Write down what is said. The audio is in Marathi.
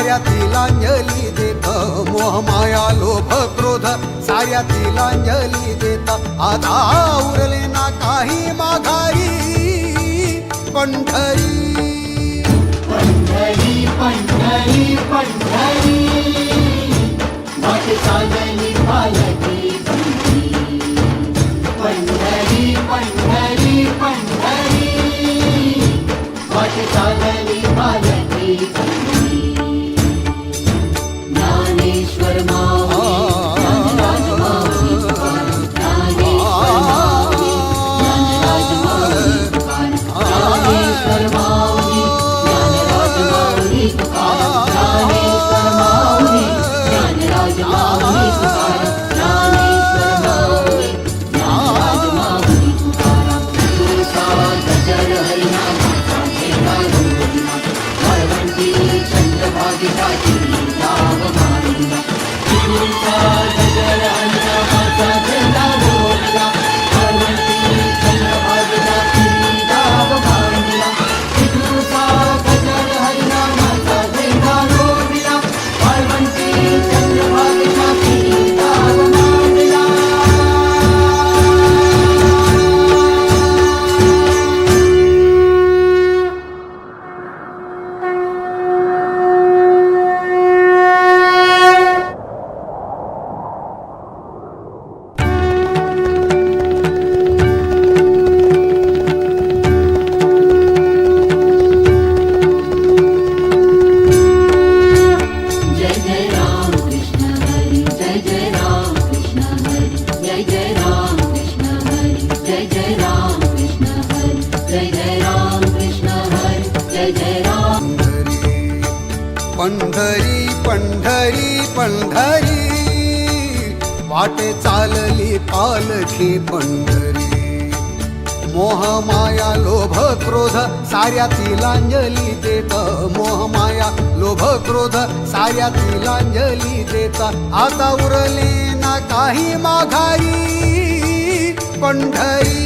साऱ्या तिलांजली देत मोहमाया लोभ क्रोध साऱ्या तिलांजली देता. आता उरले ना काही माघारी Pandhari. Pandhari Pandhari Pandhari. Pandhari Pandhari. Hadi kaçın dağılma जय जय राम पंढरी पंढरी पंढरी वाटे चालली पालखी पंढरी. मोहमाया लोभ क्रोध साऱ्या तिलांजली देत. मोहमाया लोभ क्रोध साऱ्या तिलांजली देता. आता उरले ना काही माघारी. पंढरी